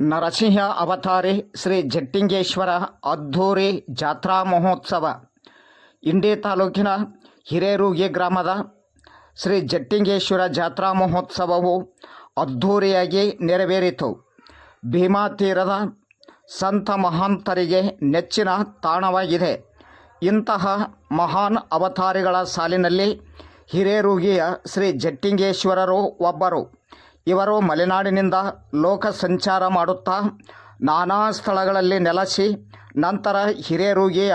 ನರಸಿಂಹ ಅವತಾರಿ ಶ್ರೀ ಜಟ್ಟಿಂಗೇಶ್ವರ ಅದ್ಧೂರಿ ಜಾತ್ರಾ ಮಹೋತ್ಸವ. ಇಂಡಿ ತಾಲೂಕಿನ ಹಿರೇರೂಗಿ ಗ್ರಾಮದ ಶ್ರೀ ಜಟ್ಟಿಂಗೇಶ್ವರ ಜಾತ್ರಾ ಮಹೋತ್ಸವವು ಅದ್ಧೂರಿಯಾಗಿ ನೆರವೇರಿತು. ಭೀಮಾ ತೀರದ ಸಂತ ಮಹಾಂತರಿಗೆ ನೆಚ್ಚಿನ ತಾಣವಾಗಿದೆ. ಇಂತಹ ಮಹಾನ್ ಅವತಾರಿಗಳ ಸಾಲಿನಲ್ಲಿ ಹಿರೇರೂಗಿಯ ಶ್ರೀ ಜಟ್ಟಿಂಗೇಶ್ವರರು ಒಬ್ಬರು. ಇವರು ಮಲೆನಾಡಿನಿಂದ ಲೋಕ ಸಂಚಾರ ಮಾಡುತ್ತಾ ನಾನಾ ಸ್ಥಳಗಳಲ್ಲಿ ನೆಲೆಸಿ, ನಂತರ ಹಿರೇರೂಗಿಯ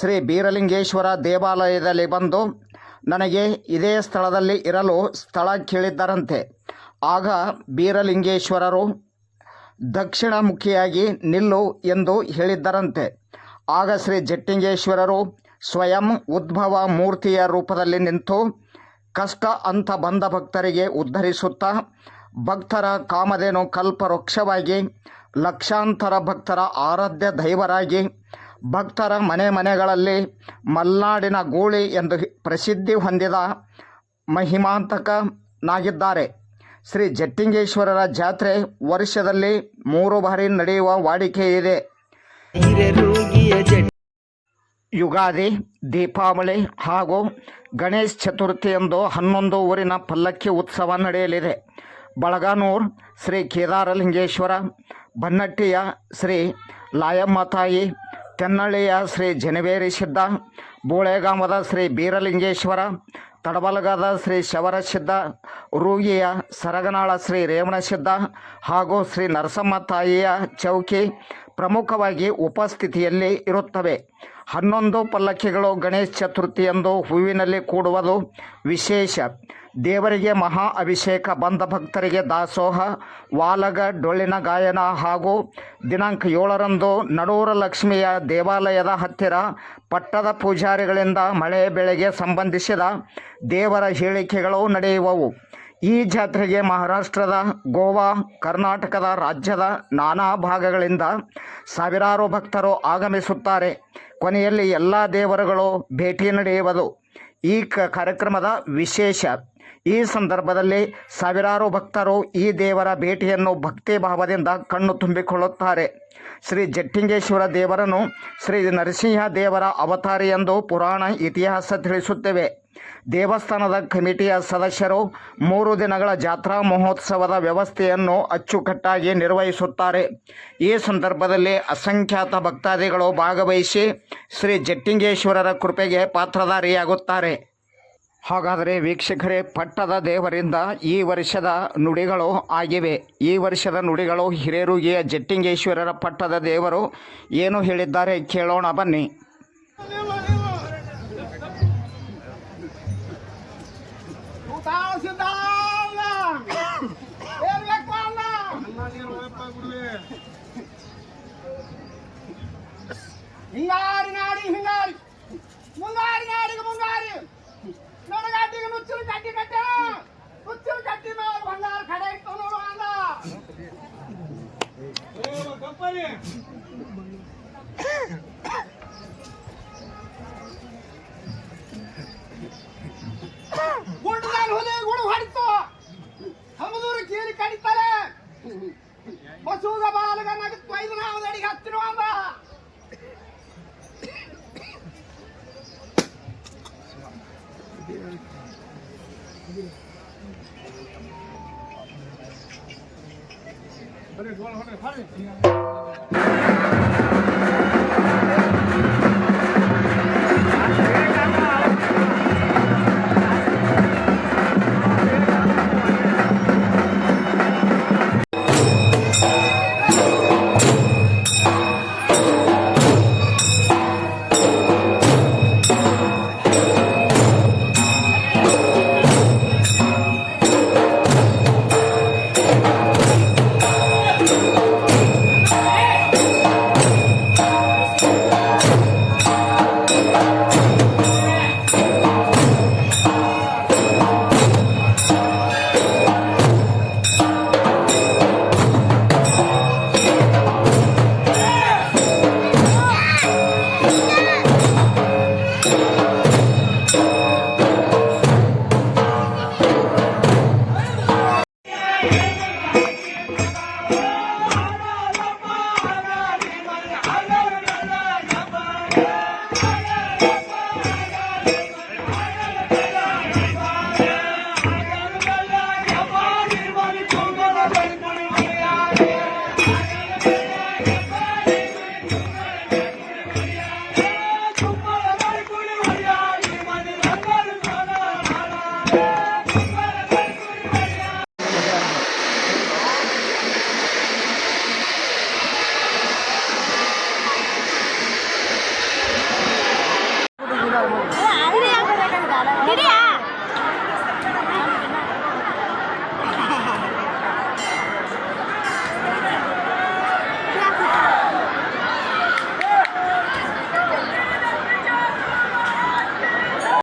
ಶ್ರೀ ಬೀರಲಿಂಗೇಶ್ವರ ದೇವಾಲಯದಲ್ಲಿ ಬಂದು, ನನಗೆ ಇದೇ ಸ್ಥಳದಲ್ಲಿ ಇರಲು ಸ್ಥಳ ಕೇಳಿದ್ದರಂತೆ. ಆಗ ಬೀರಲಿಂಗೇಶ್ವರರು ದಕ್ಷಿಣಮುಖಿಯಾಗಿ ನಿಲ್ಲು ಎಂದು ಹೇಳಿದ್ದರಂತೆ. ಆಗ ಶ್ರೀ ಜಟ್ಟಿಂಗೇಶ್ವರರು ಸ್ವಯಂ ಉದ್ಭವ ಮೂರ್ತಿಯ ರೂಪದಲ್ಲಿ ನಿಂತು ಕಷ್ಟ ಅಂತ ಬಂದ ಭಕ್ತರಿಗೆ ಉದ್ಧರಿಸುತ್ತಾ ಭಕ್ತರ ಕಾಮಧೇನು ಕಲ್ಪವೃಕ್ಷವಾಗಿ ಲಕ್ಷಾಂತರ ಭಕ್ತರ ಆರಾಧ್ಯ ದೈವರಾಗಿ ಭಕ್ತರ ಮನೆ ಮನೆಗಳಲ್ಲಿ ಮಲ್ನಾಡಿನ ಗೂಳಿ ಎಂದು ಪ್ರಸಿದ್ಧಿ ಹೊಂದಿದ ಮಹಿಮಾಂತಕನಾಗಿದ್ದಾರೆ. ಶ್ರೀ ಜಟ್ಟಿಂಗೇಶ್ವರರ ಜಾತ್ರೆ ವರ್ಷದಲ್ಲಿ ಮೂರು ಬಾರಿ ನಡೆಯುವ ವಾಡಿಕೆ ಇದೆ. ಯುಗಾದಿ ದೀಪಾವಳಿ ಹಾಗೂ ಗಣೇಶ್ ಚತುರ್ಥಿಯಂದು ಹನ್ನೊಂದು ಊರಿನ ಪಲ್ಲಕ್ಕಿ ಉತ್ಸವ ನಡೆಯಲಿದೆ. ಬಳಗಾನೂರ್ ಶ್ರೀ ಕೇದಾರಲಿಂಗೇಶ್ವರ, ಬನ್ನಟ್ಟಿಯ ಶ್ರೀ ಲಾಯಮ್ಮ ತಾಯಿ ತೆನ್ನಳ್ಳಿಯ ಶ್ರೀ ಜನವೇರಿ ಸಿದ್ಧ, ಬೋಳೆಗಾಮದ ಶ್ರೀ ಬೀರಲಿಂಗೇಶ್ವರ, ತಡಬಲಗದ ಶ್ರೀ ಶವರಸಿದ್ಧ ರೂಗಿಯ ಸರಗನಾಳ ಶ್ರೀ ರೇವಣಸಿದ್ಧ ಹಾಗೂ ಶ್ರೀ ನರಸಮ್ಮ ತಾಯಿಯ ಚೌಕಿ ಪ್ರಮುಖವಾಗಿ ಉಪಸ್ಥಿತಿಯಲ್ಲಿ ಇರುತ್ತವೆ. ಹನ್ನೊಂದು ಪಲ್ಲಕ್ಕಿಗಳು ಗಣೇಶ ಚತುರ್ಥಿಯಂದು ಹೂವಿನಲ್ಲಿ ಕೂಡುವುದು ವಿಶೇಷ. ದೇವರಿಗೆ ಮಹಾ ಅಭಿಷೇಕ ಬಂದ ಭಕ್ತರಿಗೆ ದಾಸೋಹ, ವಾಲಗ, ಡೊಳ್ಳಿನ ಗಾಯನ ಹಾಗೂ ದಿನಾಂಕ ಏಳರಂದು ನಡೂರ ಲಕ್ಷ್ಮಿಯ ದೇವಾಲಯದ ಹತ್ತಿರ ಪಟ್ಟದ ಪೂಜಾರಿಗಳಿಂದ ಮಳೆ ಬೆಳೆಗೆ ಸಂಬಂಧಿಸಿದ ದೇವರ ಹೇಳಿಕೆಗಳು ನಡೆಯುವವು. ಈ ಜಾತ್ರೆಗೆ ಮಹಾರಾಷ್ಟ್ರದ, ಗೋವಾ, ಕರ್ನಾಟಕದ ರಾಜ್ಯದ ನಾನಾ ಭಾಗಗಳಿಂದ ಸಾವಿರಾರು ಭಕ್ತರು ಆಗಮಿಸುತ್ತಾರೆ. ಕೊನೆಯಲ್ಲಿ ಎಲ್ಲ ದೇವರುಗಳು ಭೇಟಿ ನಡೆಯುವುದು. ಈ ಕಾರ್ಯಕ್ರಮದ ವಿಶೇಷ ಈ ಸಂದರ್ಭದಲ್ಲಿ ಸಾವಿರಾರು ಭಕ್ತರು ಈ ದೇವರ ಭೇಟಿಯನ್ನು ಭಕ್ತಿ ಭಾವದಿಂದ ಕಣ್ಣು ತುಂಬಿಕೊಳ್ಳುತ್ತಾರೆ. ಶ್ರೀ ಜಟ್ಟಿಂಗೇಶ್ವರ ದೇವರನ್ನು ಶ್ರೀ ನರಸಿಂಹ ದೇವರ ಅವತಾರಿ ಎಂದು ಪುರಾಣ ಇತಿಹಾಸ ತಿಳಿಸುತ್ತೇವೆ. ದೇವಸ್ಥಾನದ ಕಮಿಟಿಯ ಸದಸ್ಯರು ಮೂರು ದಿನಗಳ ಜಾತ್ರಾ ಮಹೋತ್ಸವದ ವ್ಯವಸ್ಥೆಯನ್ನು ಅಚ್ಚುಕಟ್ಟಾಗಿ ನಿರ್ವಹಿಸುತ್ತಾರೆ. ಈ ಸಂದರ್ಭದಲ್ಲಿ ಅಸಂಖ್ಯಾತ ಭಕ್ತಾದಿಗಳು ಭಾಗವಹಿಸಿ ಶ್ರೀ ಜಟ್ಟಿಂಗೇಶ್ವರರ ಕೃಪೆಗೆ ಪಾತ್ರಧಾರಿಯಾಗುತ್ತಾರೆ. ಹಾಗಾದರೆ ವೀಕ್ಷಕರೇ, ಪಟ್ಟದ ದೇವರಿಂದ ಈ ವರ್ಷದ ನುಡಿಗಳು ಆಗಿವೆ. ಈ ವರ್ಷದ ನುಡಿಗಳು ಹಿರೇರುಗಿಯ ಜಟ್ಟಿಂಗೇಶ್ವರರ ಪಟ್ಟದ ದೇವರು ಏನು ಹೇಳಿದ್ದಾರೆ ಕೇಳೋಣ ಬನ್ನಿ. ಹಿಂಗಾರಿ ನಾಡಿ, ಹಿಂಗಾರಿ. ನಡಗಾಟಿಗೆ ನುಚ್ಚಲು ಕಟ್ಟಿ ಕಟ್ಟ ನುಚ್ಚಲು ಕಟ್ಟಿ 快点ะ了，快点นคื